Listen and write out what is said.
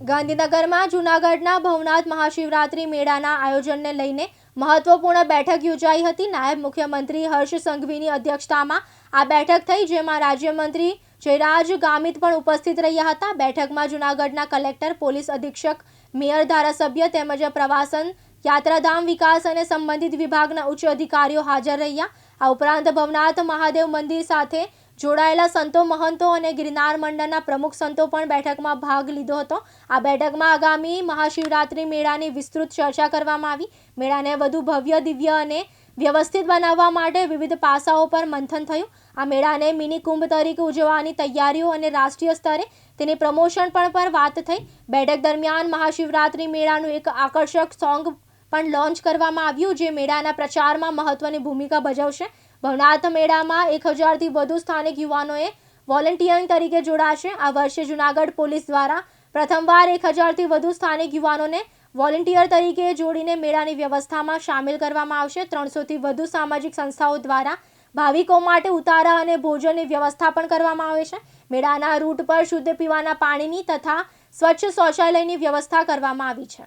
ગાંધીનગરમાં જૂનાગઢના ભવનાથ મહાશિવરાત્રિ મેળાના આયોજનને લઈને મહત્વપૂર્ણ બેઠક યોજાઈ હતી. નાયબ મુખ્યમંત્રી હર્ષ સંઘવીની અધ્યક્ષતામાં આ બેઠક થઈ, જેમાં રાજ્યમંત્રી જયરાજ ગામિત પણ ઉપસ્થિત રહ્યા હતા. બેઠકમાં જૂનાગઢના કલેક્ટર, પોલીસ અધિક્ષક, મેયર, ધારાસભ્ય તેમજ પ્રવાસન, યાત્રાધામ વિકાસ અને સંબંધિત વિભાગના ઉચ્ચ અધિકારીઓ હાજર રહ્યા. આ ઉપરાંત ભવનાથ મહાદેવ મંદિર સાથે જોડાયેલા સંતો મહંતો અને ગિરનાર મંડળના પ્રમુખ સંતો પણ બેઠકમાં ભાગ લીધો હતો. આ બેઠકમાં આગામી મહાશિવરાત્રિ મેળાની વિસ્તૃત ચર્ચા કરવામાં આવી. મેળાને વધુ ભવ્ય, દિવ્ય અને વ્યવસ્થિત બનાવવા માટે વિવિધ પાસાઓ પર મંથન થયું. આ મેળાને મિની કુંભ તરીકે ઉજવવાની તૈયારીઓ અને રાષ્ટ્રીય સ્તરે તેની પ્રમોશન પણ પર વાત થઈ. બેઠક દરમિયાન મહાશિવરાત્રિ મેળાનું એક આકર્ષક સોંગ પણ લોન્ચ કરવામાં આવ્યું જે મેળાના પ્રચારમાં મહત્વની ભૂમિકા ભજવશે. ભવનાથ મેળામાં એક હજારથી વધુ સ્થાનિક યુવાનોએ વોલેન્ટિયરિંગ તરીકે જોડાશે. આ વર્ષે જૂનાગઢ પોલીસ દ્વારા પ્રથમવાર એક હજારથી વધુ સ્થાનિક યુવાનોને વોલેન્ટિયર તરીકે જોડીને મેળાની વ્યવસ્થામાં સામેલ કરવામાં આવશે. ત્રણસોથી વધુ સામાજિક સંસ્થાઓ દ્વારા ભાવિકો માટે ઉતારા અને ભોજનની વ્યવસ્થા પણ કરવામાં આવે છે. મેળાના રૂટ પર શુદ્ધ પીવાના પાણીની તથા સ્વચ્છ શૌચાલયની વ્યવસ્થા કરવામાં આવી છે.